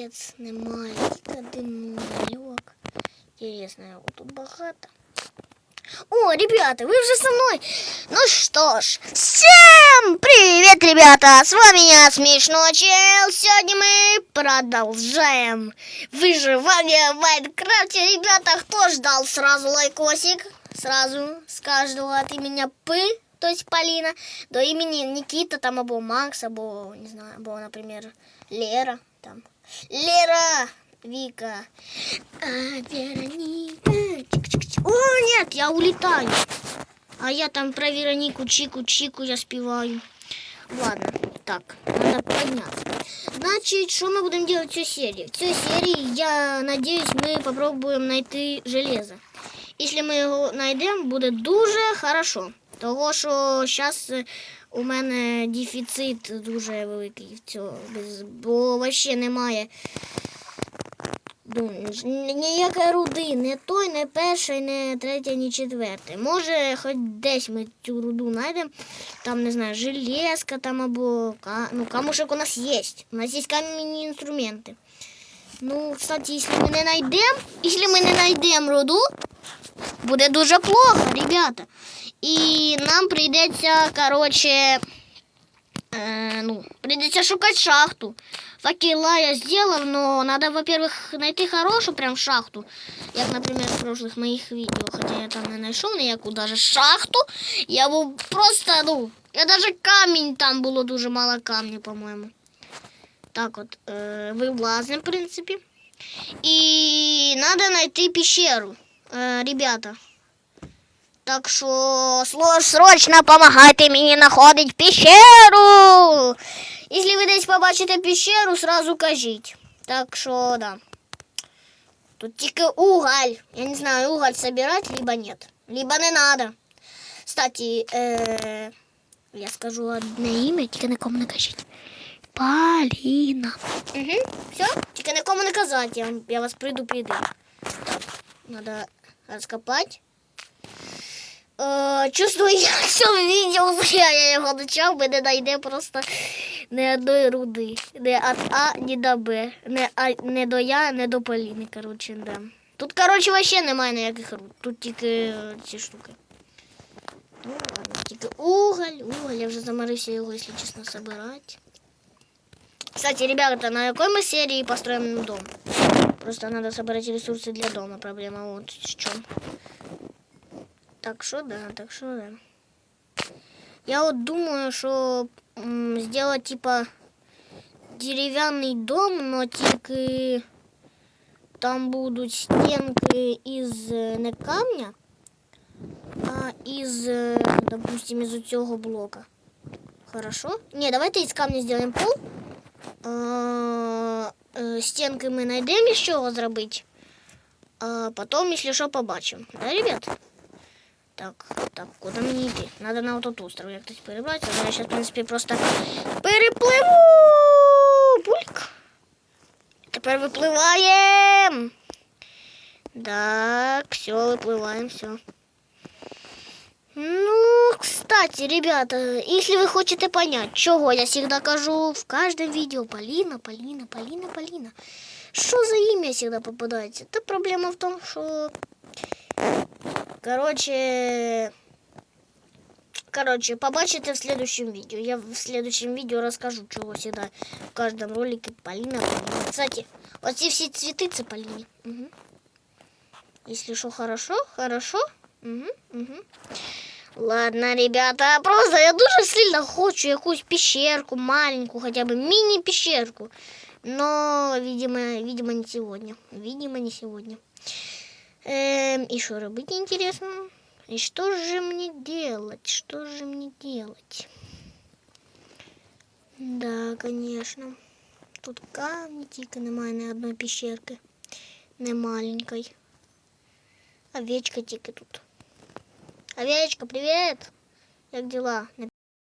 Капець, немає. Один малюк. Интересно, його тут багато. О, ребята, вы уже со мной. Ну что ж, всем привет, ребята! С вами я, Смешной Чел. Сегодня мы продолжаем выживание в Майнкрафте. Ребята, кто ждал сразу лайкосик? Сразу с каждого от имени П, то есть Полина, до имени Никита, там, або Макс, або, не знаю, або, например, Лера, там. Лера, Вика, а, Вероника. Чик-чик-чик. О, нет, я улетаю. А я там про Веронику, Чику, Чику я спеваю. Ладно, так, надо подняться. Значит, что мы будем делать в цій серии? В цій серии, я надеюсь, мы попробуем найти железо. Якщо ми його знайдемо, буде дуже хорошо. Того, що зараз у мене дефіцит дуже великий в цьому, бо взагалі немає ніякої руди, не той, не перший, не третій, ні четвертий. Може, хоч десь ми цю руду знайдемо, там, не знаю, железка там або ну, камушек у нас є. У нас є кам'яні інструменти. Ну, кстати, якщо ми не знайдемо, якщо ми не знайдемо руду, буде дуже плохо, ребята. І нам прийдеться, короче, э, ну, придется шукать шахту. Факела я сделал, но надо, во-первых, найти хорошую прям шахту. Як, например, в прошлых моих видео. Хотя я там не знайшов ніяку даже шахту. Я був просто, ну, я даже камінь там було дуже мало камня, по-моєму. Так от, э, вилазимо, в принципі. І надо знайти пещеру, э, ребята. Так що срочно помагайте мені знаходити пещеру. Якщо ви десь побачите пещеру, сразу кажіть. Так що, да. Тут тільки уголь. Я не знаю, уголь собирать, либо нет. Либо не надо. Кстати, э, я скажу одне ім'я, тільки нікому не кажіть. Поліна. Угу. Все? Тільки нікому не казати, я, я вас предупредив. Так, надо розкопати. Е, чувствую, я все відео зря я його почав, ми не знайде просто не одної руди. Не від А, ні до Б. Не, а, не до Я, не до Поліни, коротше, да. Тут, коротше, вообще немає ніяких руд. Тут тільки е, ці штуки. Ну, ладно, тільки уголь, уголь, я вже заморився його, якщо чесно, собирати. Кстати, ребята, на якой мы серии построим дом? Просто надо собрать ресурсы для дома. Проблема вот в чем. Так что да, так что да. Я вот думаю, что м, сделать типа деревянный дом, но тільки там будуть стенки із е, не камня, а із, е, допустим, із цього блока. Хорошо? Не, давайте из камня сделаем пол. А, е, Стенки ми знайдемо, з чого зробити. А потом, если що, побачимо. Да, ребят? Так, так, куди мені йти? Надо на этот остров як-то перебратися. але Я сейчас, в принципі, просто перепливу. Бульк. Тепер випливаємо. Так, все, випливаємо, все. Ну, кстати, ребята, если вы хотите понять, чего я всегда кажу в каждом видео, Полина, Полина, Полина, Полина. Что за имя всегда попадается? Это проблема в том, что... Короче... Короче, побачите в следующем видео. Я в следующем видео расскажу, чего всегда в каждом ролике Полина, Полина. Кстати, вот эти все цветы це Полине. Угу. Если что, хорошо, хорошо. Угу, угу. Ладно, ребята, просто я дуже сильно хочу якусь пещерку, маленькую, хотя бы мини-пещерку. Но, видимо, видимо, не сегодня. Видимо, не сегодня. Эм, и что робить интересно? И что же мне делать? Что же мне делать? Да, конечно. Тут камні тільки немає ні одної пещерки. Не маленької. Овечка тільки тут. Овечка, привет! Як дела? Не